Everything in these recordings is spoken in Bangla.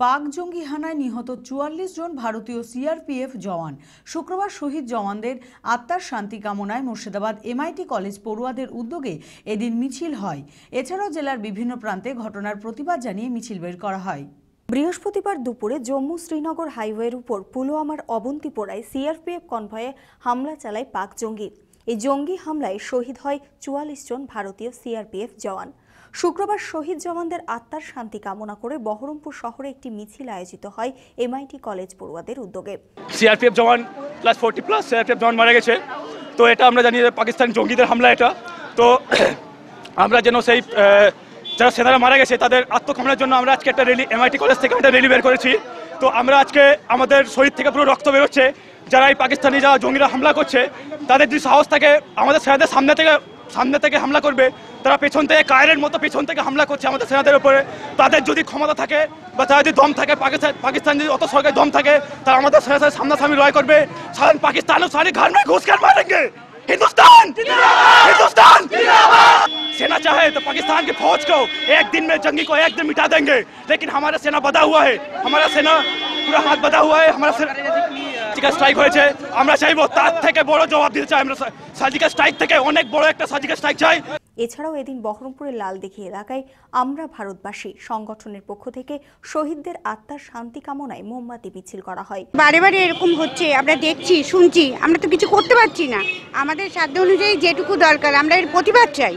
পাক জঙ্গি হানায় নিহত চুয়াল্লিশ জন ভারতীয় সিআরপিএফ জওয়ান। শুক্রবার শহীদ জওয়ানদের আত্মার শান্তি কামনায় মুর্শিদাবাদ এমআইটি কলেজ পড়ুয়াদের উদ্যোগে এদিন মিছিল হয়। এছাড়াও জেলার বিভিন্ন প্রান্তে ঘটনার প্রতিবাদ জানিয়ে মিছিল বের করা হয়। বৃহস্পতিবার দুপুরে জম্মু শ্রীনগর হাইওয়ের উপর পুলওয়ামার অবন্তিপোরায় সিআরপিএফ কনভয়ে হামলা চালায় পাক জঙ্গি এই জঙ্গি হামলায় শহীদ হয় চুয়াল্লিশ জন ভারতীয় সিআরপিএফ জওয়ান। শুক্রবার শহীদ জওয়ানদের আত্মার শান্তি কামনা করে বহরমপুর শহরে একটি মিছিল আয়োজিত হয় এমআইটি কলেজ পড়ুয়াদের উদ্যোগে। CRPF jawan plus forty plus CRPF jawan মারা গেছে। তো এটা আমরা জানি পাকিস্তান জঙ্গিদের হামলা এটা। তো আমরা যেন সেই যারা সেনারা মারা গেছে তাদের আত্মকামনার জন্য আমরা আজকে একটা র্যালি এমআইটি কলেজ থেকে একটা র্যালি বের করেছি। তো আমরা আজকে আমাদের শরীর থেকে পুরো রক্ত বেরোচ্ছে। যারা এই পাকিস্তানি যারা জঙ্গিরা হামলা করছে, তাদের যদি সাহস থাকে, আমাদের সেনাদের সামনে থেকে সামনে থেকে হামলা করবে তারা পেছন থেকে কায়রের মতো পেছন থেকে হামলা করছে আমাদের সেনাদের উপরে তাদের যদি ক্ষমতা থাকে বা তারা যদি দম থাকে পাকিস্তান পাকিস্তান যদি অত সরকারি দম থাকে তারা আমাদের সেনার সাথে সামনাসামনি লড়াই করবে সাধারণ পাকিস্তান ও সারি ঘর में घुस कर मारेंगे हिंदुस्तान हिंदुस्तान सेना चाहे तो पाकिस्तान की फौज को एक दिन में जंगी को एक दिन मिटा देंगे लेकिन हमारा सेना बधा हुआ है हमारा सेना पूरा हाथ बधा हुआ है हमारा सेना সার্জিক্যাল স্ট্রাইক হয়েছে। আমরা চাইব তার থেকে বড় জবাব দিতে চাই। আমরা সার্জিক্যাল স্ট্রাইক থেকে অনেক বড় একটা সার্জিক্যাল স্ট্রাইক চাই। এছাড়াও এদিন বহরমপুরের লালদিঘি এলাকায় আমরা ভারতবাসী সংগঠনের পক্ষ থেকে শহীদদের আত্মার শান্তি কামনায় মোমবাতি মিছিল করা হয়। বারে বারে এরকম হচ্ছে আমরা দেখছি শুনছি আমরা তো কিছু করতে পারছি না। আমাদের সাধ্য অনুযায়ী যেটুকু দরকার আমরা এর প্রতিবাদ চাই।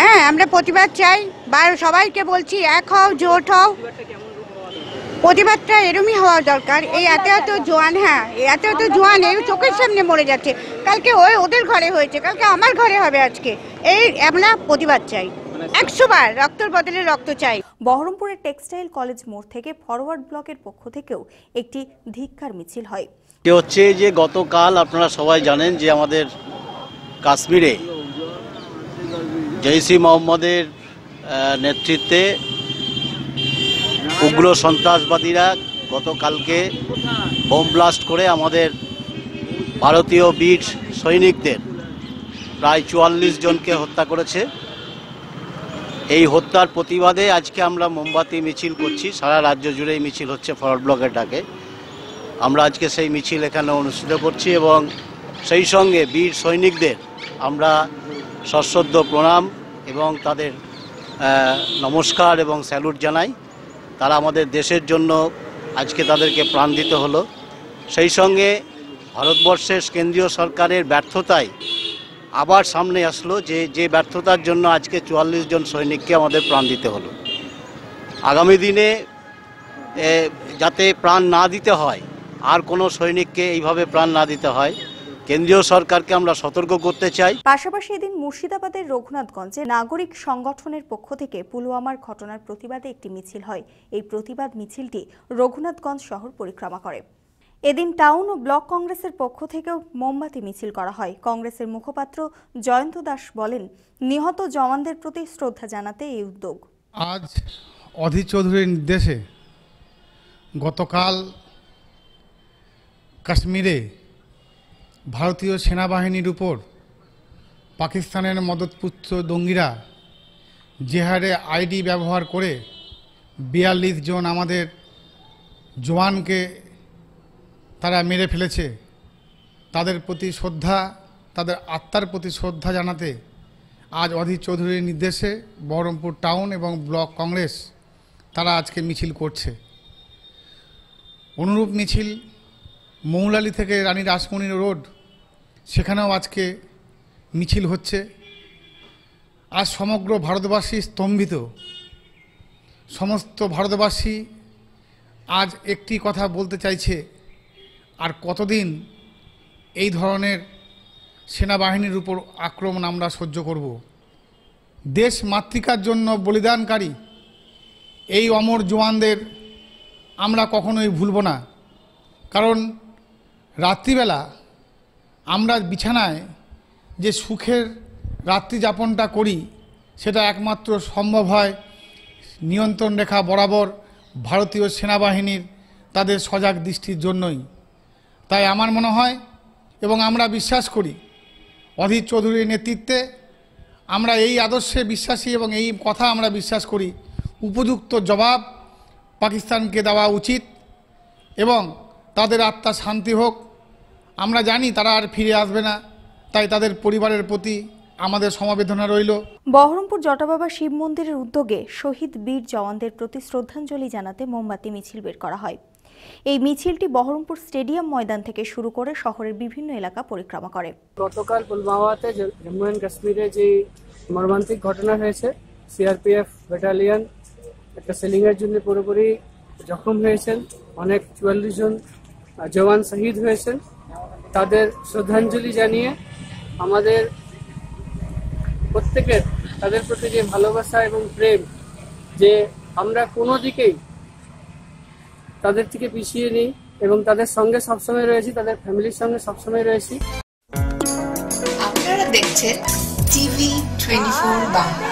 হ্যাঁ আমরা প্রতিবাদ চাই। বা সবাইকে বলছি এক হও জোট হও। প্রতিবাদটা এরমই হওয়া দরকার। এই এত এত জোয়ান হ্যাঁ এই এত এত জোয়ান এই চোখের সামনে মরে যাচ্ছে। কালকে ওই ওদের ঘরে হয়েছে কালকে আমার ঘরে হবে আজকে। এই আমরা প্রতিবাদ চাই। একশো বার রক্তর বদলে রক্ত চাই। বহরমপুরের টেক্সটাইল কলেজ মোড় থেকে ফরওয়ার্ড ব্লকের পক্ষ থেকেও একটি ধিক্কার মিছিল হয়। হচ্ছে যে গতকাল আপনারা সবাই জানেন যে আমাদের কাশ্মীরে জৈসি মোহাম্মদের নেতৃত্বে উগ্র সন্ত্রাসবাদীরা গতকালকে বোম ব্লাস্ট করে আমাদের ভারতীয় বীর সৈনিকদের প্রায় চুয়াল্লিশ জনকে হত্যা করেছে। এই হত্যার প্রতিবাদে আজকে আমরা মোমবাতি মিছিল করছি। সারা রাজ্য জুড়েই মিছিল হচ্ছে ফরওয়ার্ড ব্লকের ডাকে। আমরা আজকে সেই মিছিল এখানে অনুষ্ঠিত করছি এবং সেই সঙ্গে বীর সৈনিকদের আমরা সশ্রদ্ধ প্রণাম এবং তাদের নমস্কার এবং স্যালুট জানাই। তারা আমাদের দেশের জন্য আজকে তাদেরকে প্রাণ দিতে হলো। সেই সঙ্গে ভারতবর্ষের কেন্দ্রীয় সরকারের ব্যর্থতায় আবার সামনে আসলো যে যে ব্যর্থতার জন্য আজকে চুয়াল্লিশ জন সৈনিককে আমাদের প্রাণ দিতে হলো। আগামী দিনে যাতে প্রাণ না দিতে হয়, আর কোনো সৈনিককে এইভাবে প্রাণ না দিতে হয় কেন্দ্রীয় সরকারকে আমরা সতর্ক করতে চাই। পাশাপাশি এদিন মুর্শিদাবাদের রঘুনাথগঞ্জে নাগরিক সংগঠনের পক্ষ থেকে পুলওয়ামার ঘটনার প্রতিবাদে একটি মিছিল হয়। এই প্রতিবাদ মিছিলটি রঘুনাথগঞ্জ শহর পরিক্রমা করে। এদিন টাউন ও ব্লক কংগ্রেসের পক্ষ থেকেও মোমবাতি মিছিল করা হয়। কংগ্রেসের মুখপাত্র জয়ন্ত দাস বলেন নিহত জওয়ানদের প্রতি শ্রদ্ধা জানাতে এই উদ্যোগ। আজ অধীর চৌধুরীর নির্দেশে গতকাল কাশ্মীরে ভারতীয় সেনাবাহিনীর উপর পাকিস্তানের মদতপুত্র দঙ্গিরা যে হারে আইডি ব্যবহার করে বিয়াল্লিশ জন আমাদের জওয়ানকে তারা মেরে ফেলেছে। তাদের প্রতি শ্রদ্ধা, তাদের আত্মার প্রতি শ্রদ্ধা জানাতে আজ অধীর চৌধুরীর নির্দেশে বহরমপুর টাউন এবং ব্লক কংগ্রেস তারা আজকে মিছিল করছে। অনুরূপ মিছিল মৌলালি থেকে রানী রাসমণি রোড, সেখানেও আজকে মিছিল হচ্ছে। আজ সমগ্র ভারতবাসী স্তম্ভিত। সমস্ত ভারতবাসী আজ একটি কথা বলতে চাইছে, আর কতদিন এই ধরনের সেনাবাহিনীর উপর আক্রমণ আমরা সহ্য করব? দেশ মাতৃকার জন্য বলিদানকারী এই অমর জোয়ানদের আমরা কখনোই ভুলব না। কারণ রাত্রিবেলা আমরা বিছানায় যে সুখের রাত্রি যাপনটা করি, সেটা একমাত্র সম্ভব হয় নিয়ন্ত্রণ রেখা বরাবর ভারতীয় সেনাবাহিনীর তাদের সজাগ দৃষ্টির জন্যই। তাই আমার মনে হয় এবং আমরা বিশ্বাস করি, অধীর চৌধুরীর নেতৃত্বে আমরা এই আদর্শে বিশ্বাসী এবং এই কথা আমরা বিশ্বাস করি, উপযুক্ত জবাব পাকিস্তানকে দেওয়া উচিত এবং তাদের আত্মা শান্তি হোক। আমরা জানি তারা আর ফিরে আসবে না। তাই তাদের পরিবারের প্রতি আমাদের সমবেদনা রইল। বহরমপুর জটাবাবা শিব মন্দিরের উদ্যোগে শহীদ বীর জওয়ানদের প্রতি শ্রদ্ধাঞ্জলি জানাতে মোমবাতি মিছিল বের করা হয়। এই মিছিলটি বহরমপুর স্টেডিয়াম ময়দান থেকে শুরু করে শহরের বিভিন্ন এলাকা পরিক্রমা করে। গতকাল পুলওয়ামাতে জম্মু অ্যান্ড কাশ্মীরে যে মর্মান্তিক ঘটনা হয়েছে সিআরপিএফ ব্যাটালিয়ন একটা সেলিং এর জন্য পুরোপুরি জখম হয়েছেন। অনেক চুয়াল্লিশ জন জওয়ান শহীদ হয়েছেন। তাদের শ্রদ্ধাঞ্জলি জানিয়ে আমাদের প্রত্যেকের তাদের প্রতি যে ভালোবাসা এবং প্রেম, যে আমরা কোনো দিকেই তাদের থেকে পিছিয়ে নেই এবং তাদের সঙ্গে সবসময় রয়েছি, তাদের ফ্যামিলির সঙ্গে সবসময় রয়েছি। আপনারা দেখছেন TV twenty four Bangla.